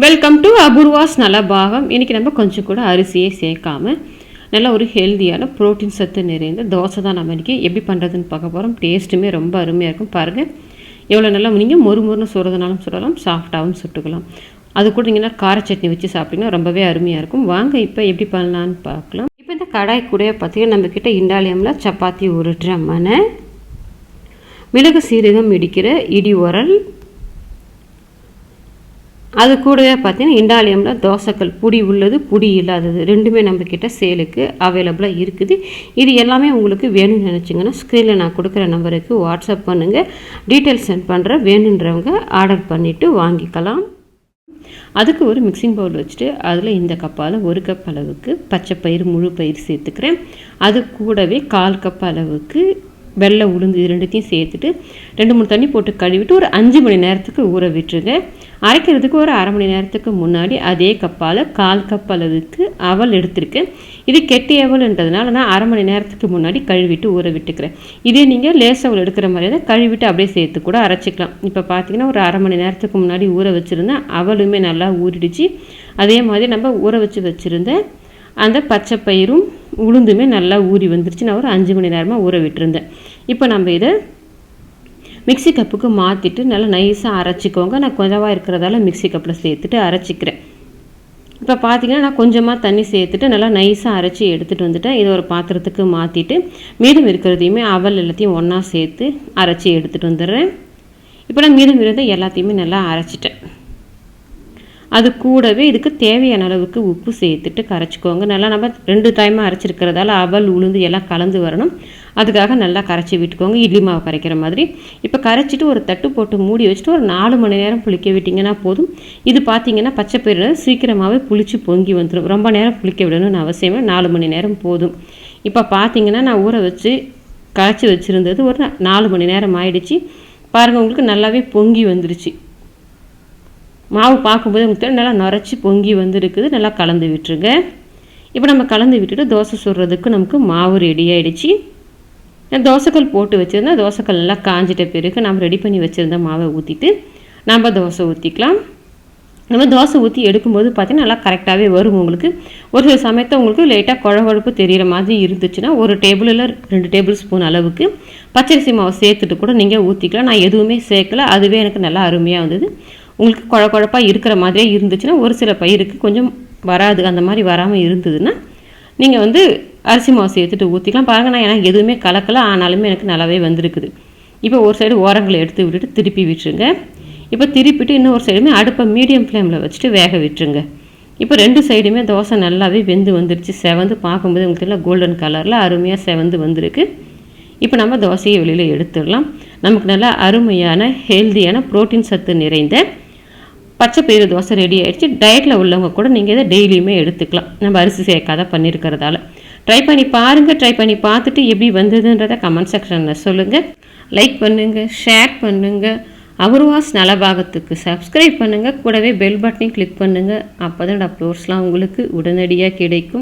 Welcome to Apoorva's நல்ல பாகம் இன்றைக்கி நம்ம கொஞ்சம் கூட அரிசியே சேர்க்காம நல்ல ஒரு ஹெல்த்தியான ப்ரோட்டீன் சத்து நிறைந்த தோசை தான் நம்ம இன்றைக்கி எப்படி பண்ணுறதுன்னு பார்க்க போகிறோம் டேஸ்ட்டுமே ரொம்ப அருமையாக இருக்கும். பாருங்கள் எவ்வளோ நல்லா நீங்கள் மொறு மொறுன்னு சுடுறதுனாலும் சுடலாம் சாஃப்டாகவும் சுட்டுக்கலாம். அது கூட நீங்கள் கார சட்னி வச்சு சாப்பிட்டிங்கன்னா ரொம்பவே அருமையாக இருக்கும். வாங்க இப்போ எப்படி பண்ணலான்னு பார்க்கலாம். இப்போ இந்த கடாய் கூட பார்த்தீங்கன்னா நம்மக்கிட்ட இண்டாலியமில் சப்பாத்தி உருட்டுற மனை மிளகு சீரகம் இடிக்கிற இடி உரல் அது கூடவே பார்த்தீங்கன்னா இண்டாலியமில் தோசைக்கல் புடி உள்ளது புடி இல்லாதது. ரெண்டுமே நம்மக்கிட்ட சேலுக்கு அவைலபிளாக இருக்குது. இது எல்லாமே உங்களுக்கு வேணும்னு நினச்சிங்கன்னா ஸ்க்ரீனில் நான் கொடுக்குற நம்பருக்கு வாட்ஸ்அப் பண்ணுங்கள் டீட்டெயில்ஸ் சென்ட் பண்ணுற வேணுன்றவங்க ஆர்டர் பண்ணிவிட்டு வாங்கிக்கலாம். அதுக்கு ஒரு மிக்சிங் பவுல் வச்சுட்டு அதில் இந்த கப்பால் ஒரு கப் அளவுக்கு பச்சை பயிர் முழு பயிர் சேர்த்துக்கிறேன். அது கூடவே கால் கப் அளவுக்கு வெள்ளை உளுந்து இது ரெண்டுத்தையும் சேர்த்துட்டு ரெண்டு மூணு தண்ணி போட்டு கழுவிட்டு ஒரு அஞ்சு மணி நேரத்துக்கு ஊற விட்டுருங்க. அரைக்கிறதுக்கு ஒரு அரை மணி நேரத்துக்கு முன்னாடி அதே கப்பால் கால் கப் அளவுக்கு அவல் எடுத்திருக்கேன். இது கெட்டி அவல்ன்றதுனால நான் அரை மணி நேரத்துக்கு முன்னாடி கழுவிட்டு ஊற விட்டுக்கிறேன். இதே நீங்கள் லேஸ் அவல் எடுக்கிற மாதிரி தான் கழுவிட்டு அப்படியே சேர்த்து கூட அரைச்சிக்கலாம். இப்போ பார்த்தீங்கன்னா ஒரு அரை மணி நேரத்துக்கு முன்னாடி ஊற வச்சுருந்தேன் அவலுமே நல்லா ஊறிடுச்சு. அதே மாதிரி நம்ம ஊற வச்சு வச்சுருந்தேன் அந்த பச்சை பயிரும் உளுந்துமே நல்லா ஊறி வந்துருச்சு. நான் ஒரு அஞ்சு மணி நேரமாக ஊற விட்டுருந்தேன். இப்போ நம்ம இதை மிக்சி கப்புக்கு மாற்றிட்டு நல்லா நைஸாக அரைச்சிக்கோங்க. நான் கொஞ்சமாக இருக்கிறதால மிக்சி கப்பில் சேர்த்துட்டு அரைச்சிக்கிறேன். இப்போ பார்த்தீங்கன்னா நான் கொஞ்சமாக தண்ணி சேர்த்துட்டு நல்லா நைஸாக அரைச்சி எடுத்துகிட்டு வந்துட்டேன். இதை ஒரு பாத்திரத்துக்கு மாற்றிட்டு மீதம் இருக்கிறதையுமே அவல் எல்லாத்தையும் ஒன்றா சேர்த்து அரைச்சி எடுத்துகிட்டு வந்துடுறேன். இப்போ நான் மீதம் இருந்த எல்லாத்தையுமே நல்லா அரைச்சிட்டேன். அது கூடவே இதுக்கு தேவையான அளவுக்கு உப்பு சேர்த்துட்டு கரைச்சிக்கோங்க. நல்லா நம்ம ரெண்டு டைமாக அரைச்சிருக்கிறதால அவல் உளுந்து எல்லாம் கலந்து வரணும். அதுக்காக நல்லா கரைச்சி விட்டுக்கோங்க. இட்லி மாவு கரைக்கிற மாதிரி. இப்போ கரைச்சிட்டு ஒரு தட்டு போட்டு மூடி வச்சுட்டு ஒரு நாலு மணி நேரம் புளிக்க விட்டிங்கன்னா போதும். இது பார்த்தீங்கன்னா பச்சை பயிர் சீக்கிரமாகவே புளிச்சு பொங்கி வந்துடும் ரொம்ப நேரம் புளிக்க விடணும்னு அவசியமே நாலு மணி நேரம் போதும். இப்போ பார்த்தீங்கன்னா நான் ஊற வச்சு கரைச்சி வச்சுருந்தது ஒரு நாலு மணி நேரம் ஆயிடுச்சு. பாருங்கள் உங்களுக்கு நல்லாவே பொங்கி வந்துருச்சு. மாவு பார்க்கும்போது உங்களுக்கு நல்லா நுரைச்சி பொங்கி வந்துருக்குது. நல்லா கலந்து விட்டுருங்க. இப்போ நம்ம கலந்து விட்டுட்டு தோசை சுடுறதுக்கு நமக்கு மாவு ரெடி ஆகிடுச்சு தோசைக்கல் போட்டு வச்சுருந்தா தோசைக்கல் நல்லா காஞ்சிட்ட பிறகு நம்ம ரெடி பண்ணி வச்சுருந்த மாவை ஊற்றிட்டு நம்ம தோசை ஊற்றிக்கலாம் நம்ம தோசை ஊற்றி எடுக்கும்போது பார்த்திங்கன்னா நல்லா கரெக்டாகவே வரும் உங்களுக்கு. ஒரு சில சமயத்தை உங்களுக்கு லைட்டாக குழகுழப்பு தெரிகிற மாதிரி இருந்துச்சுன்னா ஒரு டேபிளில் ரெண்டு டேபிள் ஸ்பூன் அளவுக்கு பச்சரிசி மாவை சேர்த்துட்டு கூட நீங்கள் ஊற்றிக்கலாம் நான் எதுவுமே சேர்க்கல. அதுவே எனக்கு நல்லா அருமையாக வந்தது உங்களுக்கு குழ குழப்பாக இருக்கிற மாதிரியே இருந்துச்சுன்னா ஒரு சில பயிருக்கு கொஞ்சம் வராது. அந்த மாதிரி வராமல் இருந்ததுன்னா நீங்கள் வந்து அரிசி மாவு சேர்த்துட்டு ஊற்றிக்கலாம் பாருங்கள் நான் எனக்கு எதுவுமே கலக்கலை. ஆனாலுமே எனக்கு நல்லாவே வந்திருக்குது. இப்போ ஒரு சைடு ஓரங்களை எடுத்து விட்டுட்டு திருப்பி விட்டுருங்க. இப்போ திருப்பிட்டு இன்னொரு சைடுமே அடுப்பை மீடியம் ஃப்ளேமில் வச்சுட்டு வேக விட்டுருங்க. இப்போ ரெண்டு சைடுமே தோசை நல்லாவே வெந்து வந்துருச்சு. செவந்து பார்க்கும்போது உங்களுக்கு எல்லாம் கோல்டன் கலரில் அருமையாக செவந்து வந்திருக்கு. இப்போ நம்ம தோசையை வெளியில் எடுத்துடலாம். நமக்கு நல்லா அருமையான ஹெல்த்தியான ப்ரோட்டீன் சத்து நிறைந்த பச்சை பயிறு தோசை ரெடி ஆகிடுச்சு டயட்டில் உள்ளவங்க கூட நீங்கள் இதை டெய்லியுமே எடுத்துக்கலாம். நம்ம அரிசி சேர்க்காத பண்ணியிருக்கிறதால ட்ரை பண்ணி பாருங்கள் ட்ரை பண்ணி பார்த்துட்டு எப்படி வந்ததுன்றதை கமெண்ட் செக்ஷனில் சொல்லுங்கள் லைக் பண்ணுங்கள் ஷேர் பண்ணுங்கள் அவர்வாஸ் நலபாகத்துக்கு சப்ஸ்கிரைப் பண்ணுங்கள் கூடவே பெல் பட்டனையும் கிளிக் பண்ணுங்கள் அப்போ தான் அப்லோட்ஸ்லாம் உங்களுக்கு உடனடியாக கிடைக்கும்.